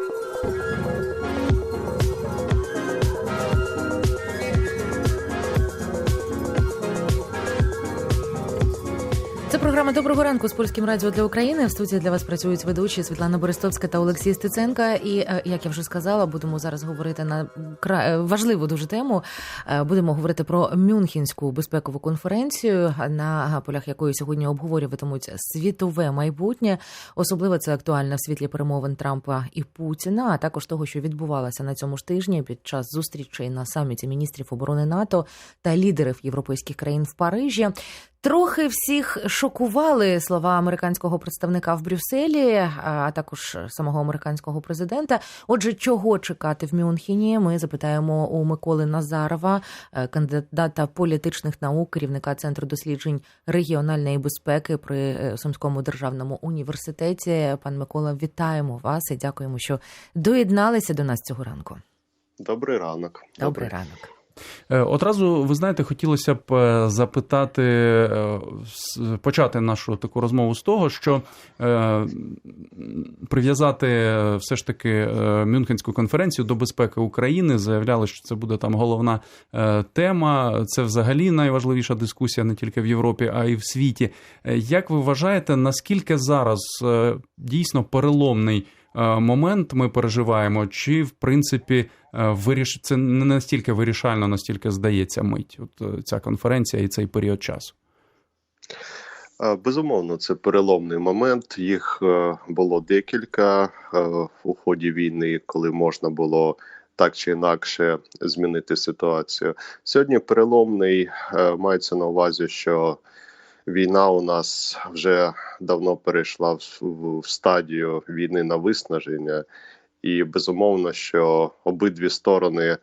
Це програма Доброго ранку з польським радіо для України. В студії для вас працюють ведучі Світлана Борисовська та Олексій Стеценка. І е, як я вже сказала, будемо зараз говорити на е, важливу дуже тему. Е, Будемо говорити про Мюнхенську безпекову конференцію, на полях якої сьогодні обговорюватимуть світове майбутнє. Особливо це актуально в світлі перемовин Трампа і Путіна, а також того, що відбувалося на цьому ж тижні під час зустрічей на саміті міністрів оборони НАТО та лідерів європейських країн в Парижі. Трохи всіх шокували слова американського представника в Брюсселі, а також самого американського президента. Отже, чого чекати в Мюнхені? Ми запитаємо у Миколи Назарова, е, кандидата політичних наук, керівника центру досліджень регіональної безпеки при е, Сумському державному університеті. Пан Микола, вітаємо вас і дякуємо, що доєдналися до нас цього ранку. Добрий ранок. Добрий ранок. Е, Одразу ви знаєте, хотілося б е, запитати, е, почати нашу таку розмову з того, що прив'язати все ж таки Мюнхенську конференцію до безпеки України. Заявляли, що це буде там головна тема. Це взагалі найважливіша дискусія не тільки в Європі, а й в світі. Як ви вважаєте, наскільки зараз дійсно переломний? Е, Момент ми переживаємо, чи в принципі е, виріш... це не настільки вирішально, настільки здається мить. От е, ця конференція і цей період часу. Безумовно, це переломний момент. Їх було декілька у ході війни, коли можна було так чи інакше змінити ситуацію. Сьогодні переломний мається на увазі, що війна у нас вже давно перейшла в, стадію війни на виснаження, і безумовно, що обидві сторони.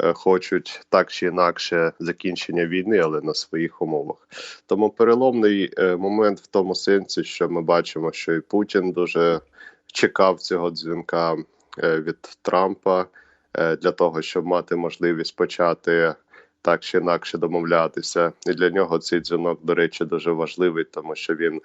е, Хочуть так чи інакше закінчення війни, але на своїх умовах. Тому переломний е, момент в тому сенсі, що ми бачимо, що і Путін дуже чекав цього дзвінка е, від Трампа для того, щоб мати можливість почати так чи інакше домовлятися. І для нього цей дзвінок, до речі, дуже важливий, тому що він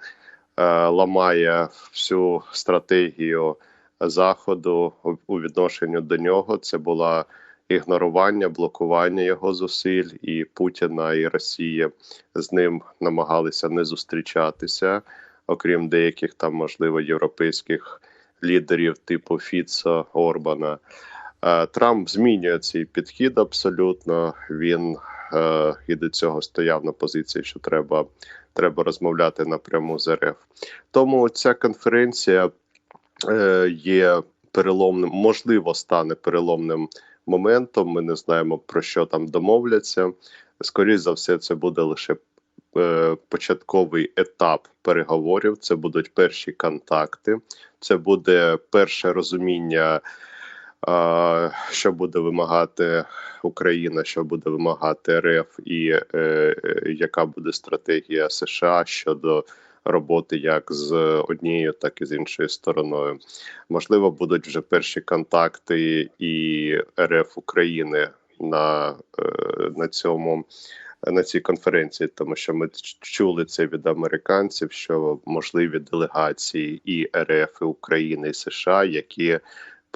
е, ламає всю стратегію заходу у- відношенню до нього. Це була ігнорування, блокування його зусиль, і Путіна і Росія з ним намагалися не зустрічатися, окрім деяких там, можливо, європейських лідерів, типу Фіца Орбана. Е, Трамп змінює цей підхід абсолютно. Він е, і до цього стояв на позиції, що треба, треба розмовляти напряму з РФ. Тому ця конференція е, є переломним, можливо, стане переломним моментом. Ми не знаємо про що там домовляться. Скоріше за все, це буде лише е, початковий етап переговорів. Це будуть перші контакти, це буде перше розуміння. Що буде вимагати Україна, що буде вимагати РФ, і е, е, яка буде стратегія США щодо роботи як з однією, так і з іншою стороною? Можливо, будуть вже перші контакти і РФ України на, е, на цьому на цій конференції, тому що ми чули це від американців, що можливі делегації і РФ, і України, і США, які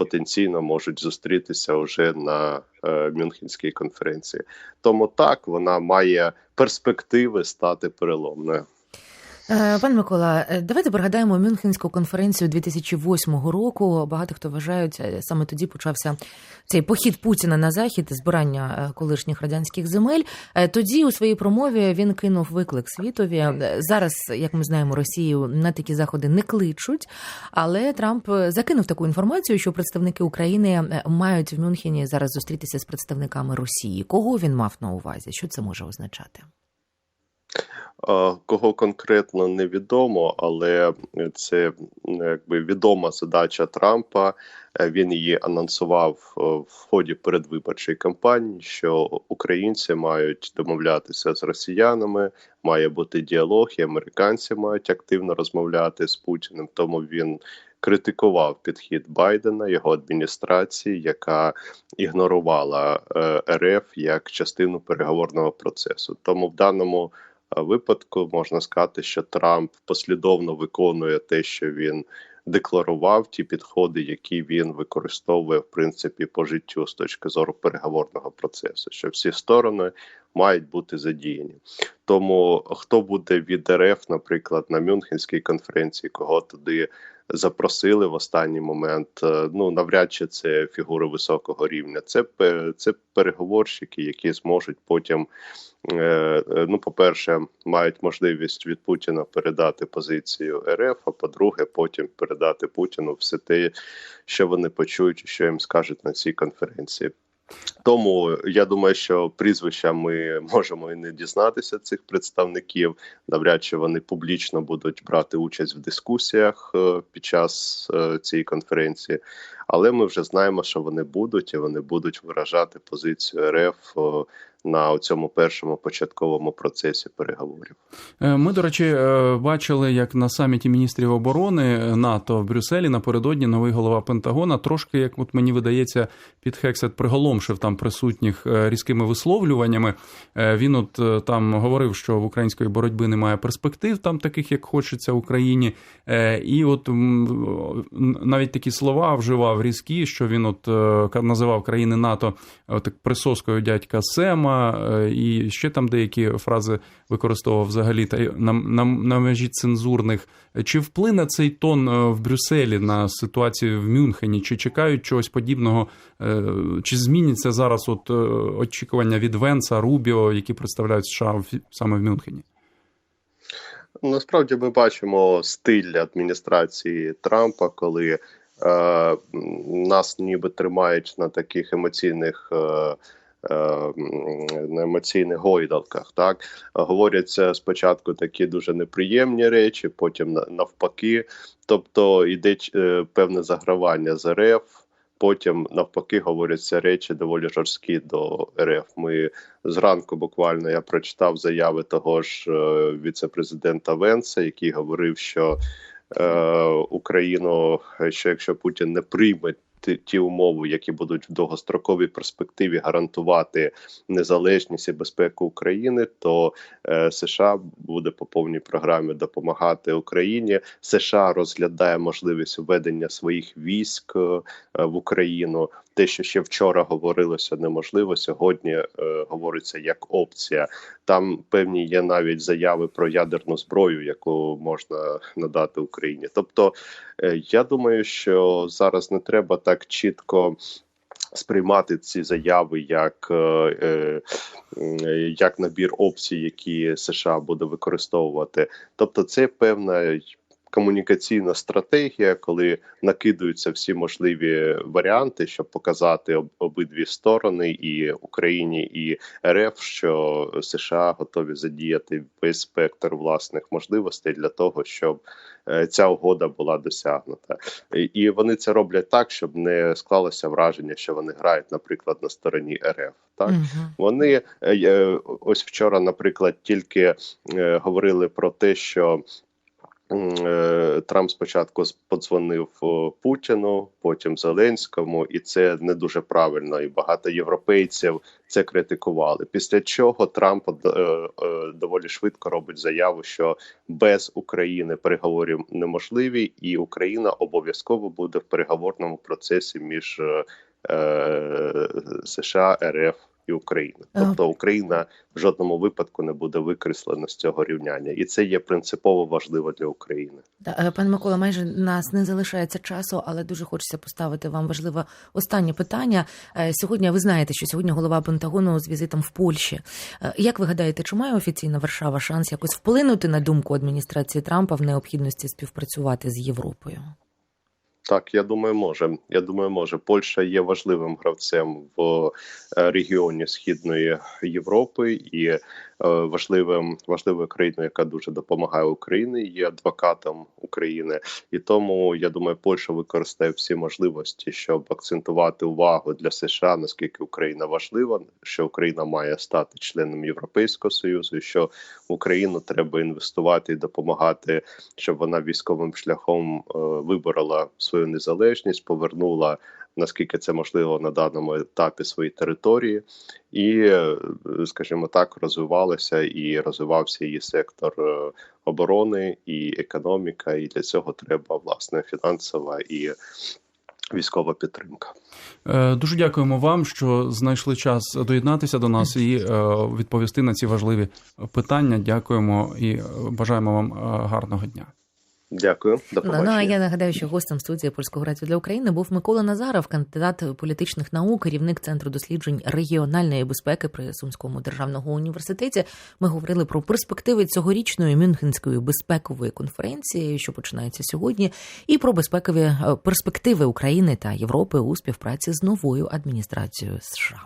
потенційно можуть зустрітися вже на е, Мюнхенській конференції. Тому так вона має перспективи стати переломною. Е, Пане Микола, е, давайте пригадаємо Мюнхенську конференцію 2008 року. Багато хто вважають, саме тоді почався цей похід Путіна на захід, збирання е, колишніх радянських земель. Тоді у своїй промові він кинув виклик світові. Зараз, як ми знаємо, Росію на такі заходи не кличуть. Але Трамп закинув таку інформацію, що представники України мають в Мюнхені зараз зустрітися з представниками Росії. Кого він мав на увазі? Що це може означати? Е, Кого конкретно невідомо, але це ну, якби відома задача Трампа. Е, Він її анонсував е, в ході передвиборчої кампанії, що українці мають домовлятися з росіянами, має бути діалог, і американці мають активно розмовляти з Путіним. Тому він критикував підхід Байдена, його адміністрації, яка ігнорувала е, РФ як частину переговорного процесу. Тому в даному е, випадку можна сказати, що Трамп послідовно виконує те, що він декларував ті підходи, які він використовує в принципі по життю з точки зору переговорного процесу, що всі сторони мають бути задіяні. Тому хто буде від РФ, наприклад, на Мюнхенській конференції, кого туди запросили в останній момент. е, Ну навряд чи це фігури високого рівня. Це це переговорщики, які зможуть потім. е, е, Ну, по-перше, мають можливість від Путіна передати позицію РФ, а по-друге, потім передати Путіну все те, що вони почують, що їм скажуть на цій конференції. Тому я думаю, що прізвища ми можемо і не дізнатися цих представників. Навряд чи вони публічно будуть брати участь в дискусіях е, під час е, цієї конференції, але ми вже знаємо, що вони будуть, і вони будуть виражати позицію РФ е, на цьому першому початковому процесі переговорів. Е, Ми, до речі, е, бачили, як на саміті міністрів оборони НАТО в Брюсселі напередодні новий голова Пентагона трошки, як от мені видається, під Хексет приголомшив там присутніх е, різкими висловлюваннями. Е, Він от е, там говорив, що в української боротьби немає перспектив, там таких як хочеться Україні. Е, І от навіть такі слова вживав різкі, що він от е, називав країни НАТО е, так присоскою дядька Сема, е, і ще там деякі фрази використовував взагалі та на, на, на межі цензурних. Чи вплине цей тон в Брюсселі на ситуацію в Мюнхені? Чи чекають чогось подібного? Чи зміняться зараз от очікування від Венса, Рубіо, які представляють США саме в Мюнхені? Насправді ми бачимо стиль адміністрації Трампа, коли нас ніби тримають на таких емоційних. Е, е, на емоційних гойдалках, так говоряться спочатку такі дуже неприємні речі, потім навпаки. Тобто йде е, певне загравання з РФ, потім навпаки говоряться речі доволі жорсткі до РФ. Ми зранку буквально я прочитав заяви того ж е, віце-президента Венса, який говорив, що е, Україну, що якщо Путін не прийме ті, ті умови, які будуть в довгостроковій перспективі гарантувати незалежність і безпеку України, то е, США буде по повній програмі допомагати Україні. США розглядає можливість введення своїх військ е, в Україну. Те, що ще вчора говорилося неможливо, сьогодні е, говориться як опція. Там певні є навіть заяви про ядерну зброю, яку можна надати Україні. Тобто, е, я думаю, що зараз не треба так чітко. Сприймати ці заяви як е, е, як набір опцій, які США буде використовувати. Тобто, це певна комунікаційна стратегія, коли накидаються всі можливі варіанти, щоб показати об- обидві сторони, і Україні і РФ, що США готові задіяти весь спектр власних можливостей для того, щоб е, ця угода була досягнута. І- вони це роблять так, щоб не склалося враження, що вони грають, наприклад, на стороні РФ. Так Мгм. вони е, ось вчора, наприклад, тільки е, говорили про те, що. Е, Трамп спочатку подзвонив Путіну, потім Зеленському, і це не дуже правильно. І багато європейців це критикували. Після чого Трамп е, е, доволі швидко робить заяву, що без України переговори неможливі, і Україна обов'язково буде в переговорному процесі між США, РФ і Україна. Тобто Україна в жодному випадку не буде викреслена з цього рівняння, і це є принципово важливо для України. Да, е, Пане Микола, майже нас не залишається часу, але дуже хочеться поставити вам важливе останнє питання. Е, Сьогодні ви знаєте, що сьогодні голова Пентагону з візитом в Польщі. Е, Як ви гадаєте, чи має офіційна Варшава шанс якось вплинути на думку адміністрації Трампа в необхідності співпрацювати з Європою? Так, я думаю, може. Я думаю, може. Польща є важливим гравцем в е, регіоні Східної Європи і е, важливим важливою країною, яка дуже допомагає Україні, є адвокатом України, і тому я думаю, Польща використає всі можливості, щоб акцентувати увагу для США, наскільки Україна важлива, що Україна має стати членом Європейського союзу, і що в Україну треба інвестувати і допомагати, щоб вона військовим шляхом е, виборола свою свою незалежність, повернула наскільки це можливо на даному етапі свої території, і, е, скажімо так, розвивалася і розвивався її сектор е, оборони і економіка. І для цього треба власне фінансова і військова підтримка. Е, Дуже дякуємо вам, що знайшли час доєднатися до нас і відповісти на ці важливі питання. Дякуємо і бажаємо вам гарного дня. Дякую, до Ну, побачення. ну а я нагадаю, що гостем студії Польського радіо для України був Микола Назаров, кандидат політичних наук, керівник центру досліджень регіональної безпеки при Сумському державному університеті. Ми говорили про перспективи цьогорічної Мюнхенської безпекової конференції, що починається сьогодні, і про безпекові е, перспективи України та Європи у співпраці з новою адміністрацією США.